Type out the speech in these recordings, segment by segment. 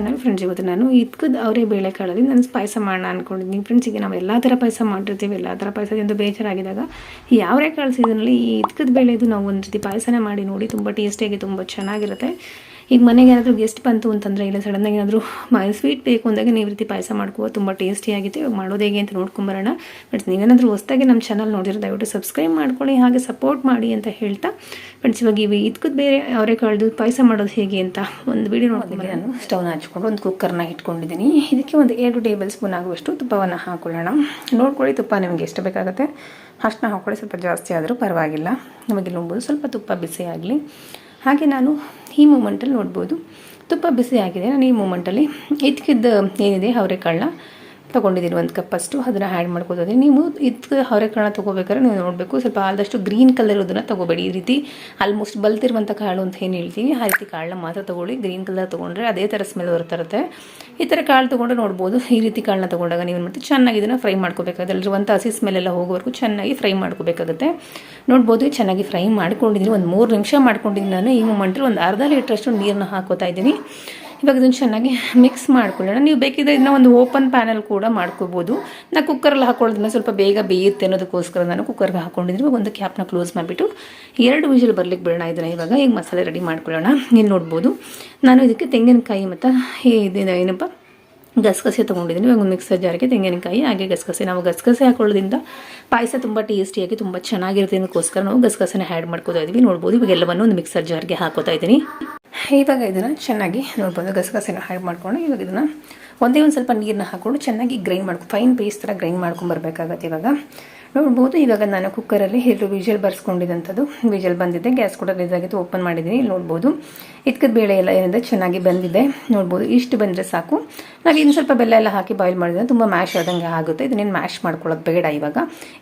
ನಾನು ಇದ್ಕದ ಅವರೇ ಬೇಳೆಕಾಳಲ್ಲಿ ನಾನು ಪಾಯಸ ಮಾಡೋಣ ಅಂದ್ಕೊಂಡಿದ್ದೀನಿ ಫ್ರೆಂಡ್ಸ್ ಈಗ ನಾವು ಎಲ್ಲ ಥರ ಪಾಯಸ ಮಾಡಿರ್ತೀವಿ ಎಲ್ಲ ಥರ ಪಾಯಸದಿಂದ ಬೇಜಾರಾಗಿದಾಗ ಈ ಕಾಳು ಸೀಸನಲ್ಲಿ ಈ ಇದ್ಕದ ಬೇಳೆದು ನಾವು ಒಂದು ರೀತಿ ಪಾಯಸನೇ ಮಾಡಿ ನೋಡಿ ತುಂಬ ಟೇಸ್ಟಿಯಾಗಿ ತುಂಬ ಚೆನ್ನಾಗಿರುತ್ತೆ. ಈಗ ಮನೆಗೆ ಏನಾದರೂ ಗೆಸ್ಟ್ ಬಂತು ಅಂತಂದರೆ ಇಲ್ಲ ಸಡನ್ನಾಗಿ ಏನಾದರೂ ಸ್ವೀಟ್ ಬೇಕು ಅಂದಾಗ ನೀವು ರೀತಿ ಪಾಯಸ ಮಾಡ್ಕೋ ತುಂಬ ಟೇಸ್ಟಿಯಾಗಿತ್ತು ಇವಾಗ ಮಾಡೋದು ಹೇಗೆ ಅಂತ ನೋಡ್ಕೊಂಬರೋಣ. ಫ್ರೆಂಡ್ಸ್ ನೀವೇನಾದರೂ ಹೊಸದಾಗಿ ನಮ್ಮ ಚಾನಲ್ ನೋಡಿದ್ರೆ ದಯವಿಟ್ಟು ಸಬ್ಸ್ಕ್ರೈಬ್ ಮಾಡ್ಕೊಳ್ಳಿ ಹಾಗೆ ಸಪೋರ್ಟ್ ಮಾಡಿ ಅಂತ ಹೇಳ್ತಾ. ಫ್ರೆಂಡ್ಸ್ ಇವಾಗ ಇವು ಇದಕ್ಕೂ ಬೇರೆ ಅವರೆಕಾಳ್ದು ಪಾಯಸ ಮಾಡೋದು ಹೇಗೆ ಅಂತ ಒಂದು ವಿಡಿಯೋ ನೋಡಿದ್ರೆ ನಾನು ಸ್ಟೌನ್ ಹಚ್ಕೊಂಡು ಒಂದು ಕುಕ್ಕರ್ನ ಇಟ್ಕೊಂಡಿದ್ದೀನಿ. ಇದಕ್ಕೆ ಒಂದು ಎರಡು ಟೇಬಲ್ ಸ್ಪೂನ್ ಆಗುವಷ್ಟು ತುಪ್ಪವನ್ನು ಹಾಕೊಳ್ಳೋಣ. ನೋಡ್ಕೊಳ್ಳಿ ತುಪ್ಪ ನಿಮಗೆ ಎಷ್ಟು ಬೇಕಾಗುತ್ತೆ. ಅಷ್ಟನ್ನ ಹಾಕೊಳ್ಳಿ ಸ್ವಲ್ಪ ಜಾಸ್ತಿ ಆದರೂ ಪರವಾಗಿಲ್ಲ. ನಮಗೆ ನೋಡ್ಬೋದು ಸ್ವಲ್ಪ ತುಪ್ಪ ಬಿಸಿ ಆಗಲಿ ಹಾಗೆ ನಾನು ಈ ಮೂಮೆಂಟಲ್ಲಿ ನೋಡ್ಬೋದು. ತುಪ್ಪ ಬಿಸಿ ಆಗಿದೆ ನಾನು ಈ ಮೂಮೆಂಟಲ್ಲಿ ಇದಕ್ಕಿದ್ದು ಏನಿದೆ? ಅವರೆಕಾಳನ್ನ. ತೊಗೊಂಡಿದ್ದೀನಿ ಒಂದು ಕಪ್ ಅಷ್ಟು, ಅದನ್ನು ಆ್ಯಡ್ ಮಾಡ್ಕೋತೀನಿ ನೀವು ಇದಕ್ಕೆ ಅವರೆಕಾಳನ್ನ ತೊಗೋಬೇಕಾದ್ರೆ ನೀವು ನೋಡಬೇಕು. ಸ್ವಲ್ಪ ಆದಷ್ಟು ಗ್ರೀನ್ ಕಲರ್ ಅದನ್ನು ತೊಗೋಬೇಡಿ. ಈ ರೀತಿ ಆಲ್ಮೋಸ್ಟ್ ಬಲ್ತಿರುವಂಥ ಕಾಳು ಅಂತ ಏನು ಹೇಳ್ತೀವಿ ಆ ರೀತಿ ಕಾಳನ್ನ ಮಾತ್ರ ತೊಗೊಳ್ಳಿ. ಗ್ರೀನ್ ಕಲರ್ ತೊಗೊಂಡ್ರೆ ಅದೇ ಥರ ಸ್ಮೆಲ್ ಬರ್ತಿರುತ್ತೆ ಈ ಥರ ಕಾಳು ತೊಗೊಂಡ್ರೆ ನೋಡ್ಬೋದು. ಈ ರೀತಿ ಕಾಳನ್ನ ತೊಗೊಂಡಾಗ ನೀವು ಮತ್ತು ಚೆನ್ನಾಗಿ ಇದನ್ನು ಫ್ರೈ ಮಾಡ್ಕೋಬೇಕಾಗುತ್ತೆ. ಅಲ್ಲಿರುವಂಥ ಹಸಿ ಸ್ಮೆಲ್ ಎಲ್ಲ ಹೋಗೋವರೆಗೂ ಚೆನ್ನಾಗಿ ಫ್ರೈ ಮಾಡ್ಕೋಬೇಕಾಗುತ್ತೆ. ನೋಡ್ಬೋದು, ಚೆನ್ನಾಗಿ ಫ್ರೈ ಮಾಡ್ಕೊಂಡಿದ್ದೀನಿ. ಒಂದು ಮೂರು ನಿಮಿಷ ಮಾಡ್ಕೊಂಡಿದ್ದೀನಿ ನಾನು. ಈ ಮೂಮೆಂಟಲ್ಲಿ ಒಂದು ಅರ್ಧ ಲೀಟ್ರಷ್ಟು ನೀರನ್ನ ಹಾಕೋತಾ ಇದ್ದೀನಿ. ಇವಾಗ ಇದನ್ನು ಚೆನ್ನಾಗಿ ಮಿಕ್ಸ್ ಮಾಡ್ಕೊಳ್ಳೋಣ. ನೀವು ಬೇಕಿದ್ರೆ ಇದನ್ನ ಒಂದು ಓಪನ್ ಪ್ಯಾನಲ್ ಕೂಡ ಮಾಡ್ಕೋಬೋದು. ನಾ ಕುಕ್ಕರಲ್ಲಿ ಹಾಕೊಳ್ಳೋದನ್ನ ಸ್ವಲ್ಪ ಬೇಗ ಬೇಯುತ್ತೆ ಅನ್ನೋದಕ್ಕೋಸ್ಕರ ನಾನು ಕುಕ್ಕರ್ಗೆ ಹಾಕೊಂಡಿದ್ದೀನಿ. ಒಂದು ಕ್ಯಾಪ್ನ ಕ್ಲೋಸ್ ಮಾಡಿಬಿಟ್ಟು ಎರಡು ವಿಷಲ್ ಬರ್ಲಿಕ್ಕೆ ಬಿಡೋಣ ಇದನ್ನು ಇವಾಗ. ಈಗ ಮಸಾಲೆ ರೆಡಿ ಮಾಡ್ಕೊಳ್ಳೋಣ. ನೀವು ನೋಡ್ಬೋದು. ನಾನು ಇದಕ್ಕೆ ತೆಂಗಿನಕಾಯಿ ಮತ್ತು ಇದನ್ನ ಏನಪ್ಪ? ಗಸಗಸೆ ತೊಗೊಂಡಿದ್ದೀನಿ. ಇವಾಗ ಒಂದು ಮಿಕ್ಸರ್ ಜಾರಿಗೆ ತೆಂಗಿನಕಾಯಿ, ಹಾಗೆ ಗಸಗಸೆ. ನಾವು ಗಸಗಸೆ ಹಾಕೊಳ್ಳೋದ್ರಿಂದ ಪಾಯಸ ತುಂಬ ಟೇಸ್ಟಿಯಾಗಿ ತುಂಬ ಚೆನ್ನಾಗಿರುತ್ತೆ. ಅನ್ನೋಕ್ಕೋಸ್ಕರ ನಾವು ಗಸಗಸೆನ ಆ್ಯಡ್ ಮಾಡ್ಕೋತಾ ಇದ್ದೀವಿ ನೋಡ್ಬೋದು ಇವಾಗ ಎಲ್ಲವನ್ನು ಒಂದು ಮಿಕ್ಸರ್ ಜಾರಿಗೆ ಹಾಕೋತಾ ಇದ್ದೀನಿ. ಇವಾಗ ಇದನ್ನು ಚೆನ್ನಾಗಿ ನೋಡ್ಬೋದು. ಗಸಗಸೆನ ಆ್ಯಡ್ ಮಾಡ್ಕೊಂಡು ಇವಾಗ ಇದನ್ನು ಒಂದೇ ಒಂದು ಸ್ವಲ್ಪ ನೀರನ್ನ ಹಾಕ್ಕೊಂಡು ಚೆನ್ನಾಗಿ ಗ್ರೈಂಡ್ ಮಾಡ್ಕೊ ಫೈನ್ ಪೇಸ್ಟ್ ಥರ ಗ್ರೈಂಡ್ ಮಾಡ್ಕೊಂಬರ್ಬೇಕಾಗತ್ತೆ ಇವಾಗ. ನೋಡ್ಬೋದು. ಇವಾಗ ನಾನು ಕುಕ್ಕರಲ್ಲಿ ಎರಡು ವಿಜಲ್ ಬರ್ಸ್ಕೊಂಡಿದ್ದಂಥದ್ದು ವಿಜಲ್ ಬಂದಿದೆ. ಗ್ಯಾಸ್ ಕೂಡ ಇದಾಗಿತ್ತು ಓಪನ್ ಮಾಡಿದ್ದೀನಿ. ಇಲ್ಲಿ ನೋಡ್ಬೋದು. ಇದ್ಕದ ಬೇಳೆ ಎಲ್ಲ ಏನಿದೆ? ಚೆನ್ನಾಗಿ ಬಂದಿದೆ. ನೋಡ್ಬೋದು. ಇಷ್ಟು ಬಂದರೆ ಸಾಕು. ನಾವು ಇನ್ನು ಸ್ವಲ್ಪ ಬೆಲ್ಲ ಎಲ್ಲ ಹಾಕಿ ಬಾಯ್ಲ್ ಮಾಡಿದ್ರೆ ತುಂಬ ಮ್ಯಾಶ್ ಆದಂಗೆ ಆಗುತ್ತೆ. ಇದನ್ನೇನು ಮ್ಯಾಶ್ ಮಾಡ್ಕೊಳ್ಳೋದು ಬೇಡ ಇವಾಗ.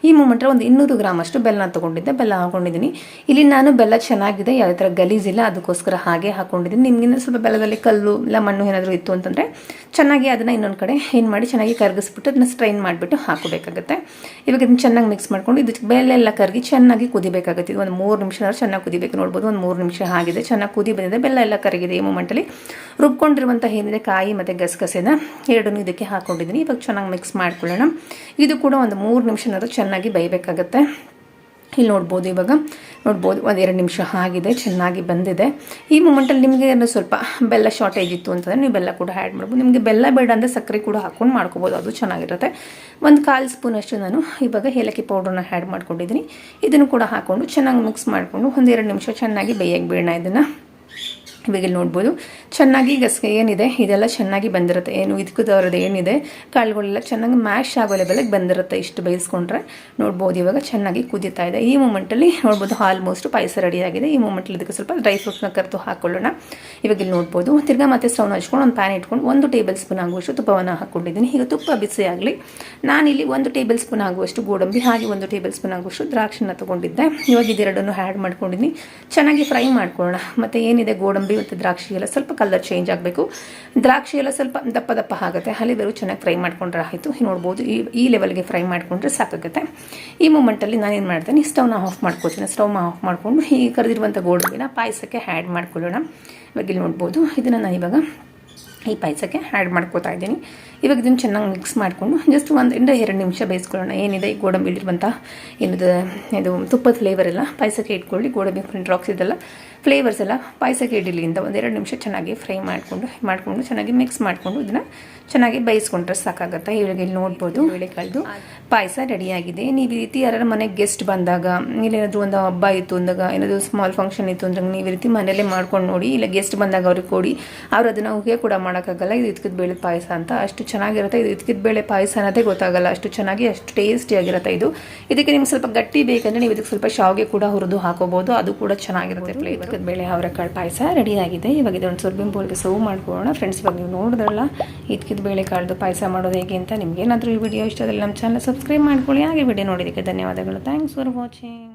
ಈ ಮೂಮೆಂಟ್ರ ಒಂದು ಇನ್ನೂರು ಗ್ರಾಮ್ ಅಷ್ಟು ಬೆಲ್ಲ ತೊಗೊಂಡಿದ್ದೆ. ಬೆಲ್ಲ ಹಾಕೊಂಡಿದ್ದೀನಿ. ಇಲ್ಲಿ ನಾನು ಬೆಲ್ಲ ಚೆನ್ನಾಗಿದೆ. ಯಾವುದೇ ಥರ ಗಲೀಜಿಲ್ಲ ಅದಕ್ಕೋಸ್ಕರ ಹಾಗೆ ಹಾಕೊಂಡಿದ್ದೀನಿ. ನಿಮ್ಗಿನ್ನ ಸ್ವಲ್ಪ ಬೆಲ್ಲದಲ್ಲಿ ಕಲ್ಲು ಇಲ್ಲ ಮಣ್ಣು ಏನಾದರೂ ಇತ್ತು ಅಂತಂದರೆ ಚೆನ್ನಾಗಿ ಅದನ್ನು ಇನ್ನೊಂದು ಕಡೆ ಏನು ಮಾಡಿ ಚೆನ್ನಾಗಿ ಕರಗಿಸ್ಬಿಟ್ಟು ಅದನ್ನ ಸ್ಟ್ರೈನ್ ಮಾಡಿಬಿಟ್ಟು ಹಾಕಬೇಕಾಗತ್ತೆ ಇವಾಗ ಇದನ್ನು ಚೆನ್ನಾಗಿ ಮಿಕ್ಸ್ ಮಾಡ್ಕೊಂಡು ಇದು ಬೆಲ್ಲ ಕರಗಿ ಚೆನ್ನಾಗಿ ಕುದಿಬೇಕಾಗುತ್ತೆ. ಇದು ಒಂದು ಮೂರು ನಿಮಿಷ ಚೆನ್ನಾಗಿ ಕುದಿಬೇಕು. ನೋಡ್ಬೋದು ಒಂದು ಮೂರು ನಿಮಿಷ ಆಗಿದೆ. ಚೆನ್ನಾಗಿ ಕುದಿ ಬಂದಿದೆ. ಬೆಲ್ಲ ಎಲ್ಲ ಕರಗಿದೆ ಈ ಮೂಮೆಂಟಲ್ಲಿ ರುಬ್ಕೊಂಡಿರುವಂಥ ಏನಿದೆ ಕಾಯಿ ಮತ್ತು ಗಸಗಸೆನ ಎರಡನ್ನೂ ಇದಕ್ಕೆ ಹಾಕ್ಕೊಂಡಿದ್ದೀನಿ ಇವಾಗ ಚೆನ್ನಾಗಿ ಮಿಕ್ಸ್ ಮಾಡ್ಕೊಳ್ಳೋಣ. ಇದು ಕೂಡ ಒಂದು ಮೂರು ನಿಮಿಷನಾದ್ರು ಚೆನ್ನಾಗಿ ಬೇಯಬೇಕಾಗತ್ತೆ. ಇಲ್ಲಿ ನೋಡ್ಬೋದು ಇವಾಗ. ನೋಡ್ಬೋದು, ಒಂದು ಎರಡು ನಿಮಿಷ ಆಗಿದೆ, ಚೆನ್ನಾಗಿ ಬಂದಿದೆ. ಈ ಮೂಮೆಂಟಲ್ಲಿ ನಿಮಗೆ ಏನೋ ಸ್ವಲ್ಪ ಬೆಲ್ಲ ಶಾರ್ಟೇಜ್ ಇತ್ತು ಅಂತಂದರೆ ನೀವು ಬೆಲ್ಲ ಕೂಡ ಆ್ಯಡ್ ಮಾಡ್ಬೋದು. ನಿಮಗೆ ಬೆಲ್ಲ ಬೇಡ ಅಂದರೆ ಸಕ್ಕರೆ ಕೂಡ ಹಾಕ್ಕೊಂಡು ಮಾಡ್ಕೋಬೋದು, ಅದು ಚೆನ್ನಾಗಿರುತ್ತೆ. ಒಂದು ಕಾಲು ಸ್ಪೂನಷ್ಟು ನಾನು ಇವಾಗ ಏಲಕ್ಕಿ ಪೌಡ್ರನ್ನ ಆ್ಯಡ್ ಮಾಡ್ಕೊಂಡಿದ್ದೀನಿ. ಇದನ್ನು ಕೂಡ ಹಾಕ್ಕೊಂಡು ಚೆನ್ನಾಗಿ ಮಿಕ್ಸ್ ಮಾಡಿಕೊಂಡು ಒಂದೆರಡು ನಿಮಿಷ ಚೆನ್ನಾಗಿ ಬೇಯಕ್ಕೆ ಬೇಡ ಇದನ್ನು. ಇವಾಗ ಇಲ್ಲಿ ನೋಡ್ಬೋದು. ಚೆನ್ನಾಗಿ ಗಸಗೆ ಏನಿದೆ? ಇದೆಲ್ಲ ಚೆನ್ನಾಗಿ ಬಂದಿರುತ್ತೆ. ಏನು ಇದಕ್ಕದವ್ರದ್ದು ಏನಿದೆ? ಕಾಳುಗಳೆಲ್ಲ ಚೆನ್ನಾಗಿ ಮ್ಯಾಶ್ ಆಗೋ ಲೆವೆಲಿಗೆ ಬಂದಿರುತ್ತೆ ಇಷ್ಟು ಬೇಯಿಸ್ಕೊಂಡ್ರೆ. ನೋಡ್ಬೋದು ಇವಾಗ ಚೆನ್ನಾಗಿ ಕುದಿತಾ ಇದೆ. ಈ ಮೂಮೆಂಟಲ್ಲಿ ನೋಡ್ಬೋದು ಆಲ್ಮೋಸ್ಟ್ ಪಾಯಸ ಆಗಿದೆ. ಈ ಮೂಮೆಂಟಲ್ಲಿ ಇದಕ್ಕೆ ಸ್ವಲ್ಪ ಡ್ರೈ ಫ್ರೂಟ್ಸ್ನ ಕರೆದು ಹಾಕೊಳ್ಳೋಣ. ಇವಾಗ ಇಲ್ಲಿ ನೋಡ್ಬೋದು. ತಿರ್ಗಾ ಮತ್ತೆ ಸ್ಟವ್ನ ಹಚ್ಕೊಂಡು ಒಂದು ಪ್ಯಾನ್ ಇಟ್ಕೊಂಡು ಒಂದು ಟೇಬಲ್ ಸ್ಪೂನ್ ಆಗುವಷ್ಟು ತುಪ್ಪವನ್ನು ಹಾಕ್ಕೊಂಡಿದ್ದೀನಿ ಈಗ ತುಪ್ಪ ಬಿಸಿ ಆಗಲಿ ನಾನಿಲ್ಲಿ ಒಂದು ಟೇಬಲ್ ಸ್ಪೂನ್ ಆಗುವಷ್ಟು ಗೋಡಂಬಿ ಹಾಗೆ ಒಂದು ಟೇಬಲ್ ಸ್ಪೂನ್ ಆಗುವಷ್ಟು ದ್ರಾಕ್ಷಿನ ತೊಗೊಂಡಿದ್ದೆ. ಇವಾಗ ಇದೆರಡನ್ನು ಆ್ಯಡ್ ಮಾಡ್ಕೊಂಡಿದ್ದೀನಿ. ಚೆನ್ನಾಗಿ ಫ್ರೈ ಮಾಡ್ಕೊಳ್ಳೋಣ. ಮತ್ತು ಏನಿದೆ? ಗೋಡಂಬಿ ಮತ್ತು ದ್ರಾಕ್ಷಿ ಎಲ್ಲ ಸ್ವಲ್ಪ ಕಲರ್ ಚೇಂಜ್ ಆಗಬೇಕು. ದ್ರಾಕ್ಷಿ ಎಲ್ಲ ಸ್ವಲ್ಪ ದಪ್ಪ ದಪ್ಪ ಆಗುತ್ತೆ. ಅಲ್ಲಿವರೆಗೂ ಚೆನ್ನಾಗಿ ಫ್ರೈ ಮಾಡ್ಕೊಂಡ್ರೆ ಆಯಿತು. ನೋಡ್ಬೋದು. ಈ ಈ ಲೆವೆಲ್ಗೆ ಫ್ರೈ ಮಾಡಿಕೊಂಡ್ರೆ ಸಾಕಾಗುತ್ತೆ. ಈ ಮೂಮೆಂಟಲ್ಲಿ ನಾನು ಏನು ಮಾಡ್ತೀನಿ ಸ್ಟವ್ನ ಆಫ್ ಮಾಡ್ಕೋತೀನಿ. ಸ್ಟವ್ನ ಆಫ್ ಮಾಡಿಕೊಂಡು ಈ ಕರೆದಿರುವಂಥ ಗೋಡಂಬಿನ ಪಾಯಸಕ್ಕೆ ಆ್ಯಡ್ ಮಾಡ್ಕೊಳ್ಳೋಣ. ಇವಾಗ ಇಲ್ಲಿ ನೋಡ್ಬೋದು. ಇದನ್ನು ನಾನು ಇವಾಗ ಈ ಪಾಯಸಕ್ಕೆ ಆ್ಯಡ್ ಮಾಡ್ಕೋತಾ ಇದ್ದೀನಿ. ಇವಾಗ ಇದನ್ನು ಚೆನ್ನಾಗಿ ಮಿಕ್ಸ್ ಮಾಡಿಕೊಂಡು ಜಸ್ಟ್ ಒಂದರಿಂದ ಎರಡು ನಿಮಿಷ ಬೇಯಿಸ್ಕೊಳ್ಳೋಣ. ಏನಿದೆ? ಈ ಗೋಡಂಬಿ ಇಲ್ಲಿರುವಂಥ ಏನಿದೆ ಇದು ತುಪ್ಪದ ಫ್ಲೇವರ್ ಎಲ್ಲ ಪಾಯಸಕ್ಕೆ ಇಟ್ಕೊಳ್ಳಿ. ಗೋಡಂಬಿ ಡ್ರಾಪ್ಸ್ ಇದೆಲ್ಲ ಫ್ಲೇವರ್ಸ್ ಎಲ್ಲ ಪಾಯಸಕ್ಕೆ ಇಡಲಿ ಅಂತ ಒಂದೆರಡು ನಿಮಿಷ ಚೆನ್ನಾಗಿ ಫ್ರೈ ಮಾಡಿಕೊಂಡು ಮಾಡಿಕೊಂಡು ಚೆನ್ನಾಗಿ ಮಿಕ್ಸ್ ಮಾಡಿಕೊಂಡು ಇದನ್ನು ಚೆನ್ನಾಗಿ ಬೇಯಿಸ್ಕೊಂಡ್ರೆ ಸಾಕಾಗುತ್ತೆ? ಇವಾಗ ಇಲ್ಲಿ ನೋಡ್ಬೋದು ಬೇಳೆಕಾಳ್ದು ಪಾಯಸ ರೆಡಿಯಾಗಿದೆ ನೀವು ಈ ರೀತಿ ಯಾರು ಮನೆಗೆ ಗೆಸ್ಟ್ ಬಂದಾಗ ಇಲ್ಲೇನಾದರೂ ಒಂದು ಹಬ್ಬ ಇತ್ತು ಅಂದಾಗ ಏನಾದರೂ ಸ್ಮಾಲ್ ಫಂಕ್ಷನ್ ಇತ್ತು ಅಂದಾಗ ನೀವು ಈ ರೀತಿ ಮನೆಯಲ್ಲೇ ಮಾಡ್ಕೊಂಡು ನೋಡಿ ಇಲ್ಲ ಗೆಸ್ಟ್ ಬಂದಾಗ ಅವ್ರಿಗೆ ಕೊಡಿ. ಅವ್ರು ಅದನ್ನು ಉಗೆ ಕೂಡ ಮಾಡೋಕ್ಕಾಗಲ್ಲ. ಇದು ಇದ್ಕದ್ ಬೇಳೆ ಪಾಯಸ ಅಂತ ಅಷ್ಟು ಚೆನ್ನಾಗಿರುತ್ತೆ. ಇದು ಇದಕ್ಕಿದ ಬೇಳೆ ಪಾಯಸ ಅನ್ನೋದೇ ಗೊತ್ತಾಗಲ್ಲ. ಅಷ್ಟು ಚೆನ್ನಾಗಿ ಅಷ್ಟು ಟೇಸ್ಟಿಯಾಗಿರುತ್ತೆ ಇದು. ಇದಕ್ಕೆ ನಿಮ್ಗೆ ಸ್ವಲ್ಪ ಗಟ್ಟಿ ಬೇಕಂದರೆ ನೀವು ಇದಕ್ಕೆ ಸ್ವಲ್ಪ ಶಾವಿಗೆ ಕೂಡ ಹುರಿದು ಹಾಕೋಬೋದು. ಅದು ಕೂಡ ಚೆನ್ನಾಗಿರುತ್ತೆ ಫ್ಲೇವರ್ ಬೇಳೆ ಅವರೆಕಾಳು ಪಾಯಸ ರೆಡಿಯಾಗಿದೆ ಇವಾಗ ಇದೊಂದು ಸರ್ವಿಂಗ್ ಬೋಲ್ಗೆ ಸರ್ವ್ ಮಾಡ್ಕೊಳ್ಳೋಣ. ಫ್ರೆಂಡ್ಸ್ ಇವಾಗ ನೀವು ನೋಡಿದ್ರಲ್ಲ ಇದಕ್ಕಿದ ಬೇಳೆ ಕಾಳ್ದು ಪಾಯಸ ಮಾಡೋದು ಹೇಗೆ ಅಂತ ನಿಮ್ಗೆ ಏನಾದರೂ ಈ ವಿಡಿಯೋ ಇಷ್ಟದಲ್ಲಿ ನಮ್ಮ ಚಾನಲ್ ಸಬ್ಸ್ಕ್ರೈಬ್ ಮಾಡ್ಕೊಳ್ಳಿ. ಹಾಗೆ ವಿಡಿಯೋ ನೋಡಿದ್ದಕ್ಕೆ ಧನ್ಯವಾದಗಳು. Thanks for watching